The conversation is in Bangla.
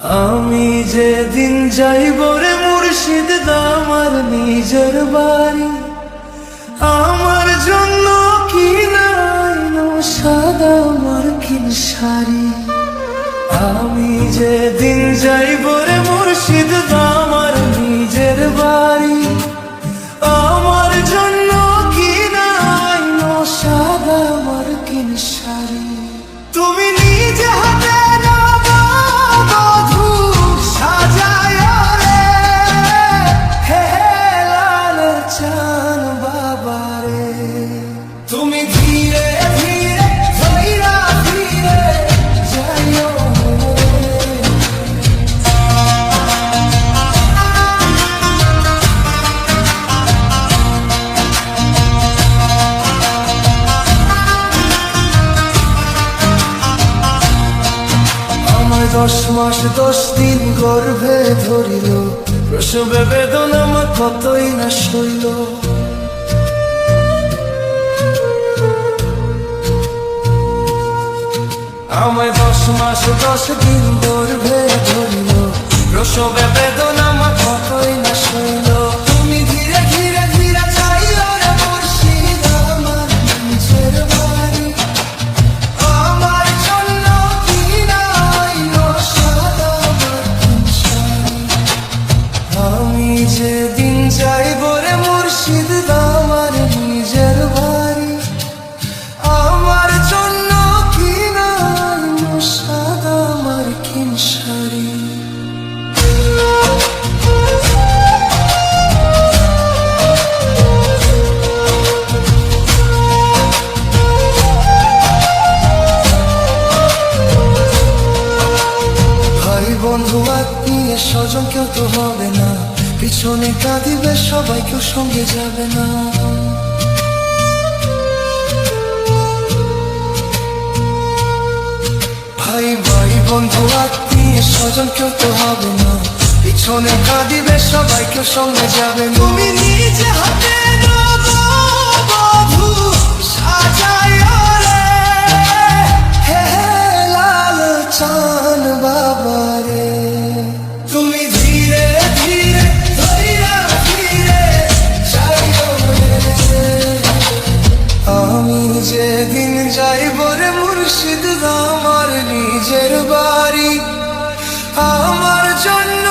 আমি যেদিন যাইব রে মুর্শিদ আমার নিজের বাড়ি, আমার জন্য কি সাদা মার্কিন শাড়ি। আমি যেদিন যাইব রে মুর্শিদ আমার নিজের বাড়ি, আমার জন্য কি সাদা মার্কিন শাড়ি। তুমি তুমি ধীরে আমার দশ মাস, দশ দিন গর্ভে ধরিল। প্রসবে বেদনা আমার কতই না সইল। দশ মাস দশ দিন দৌড়বে ধরিল প্রসবে আত্মীয় কেউ তো হবে না। পিছনে কাঁদিবে সবাই, কেউ সঙ্গে যাবে না। ভাই ভাই, বন্ধু, আত্মীয় স্বজন, কেউ তো হবে না। পিছনে কাঁদিবে সবাই, কেউ সঙ্গে যাবে। তুমি নিজে হাতে যাইব রে মুর্শিদ আমার নিজের বাড়ি। আমার জন্য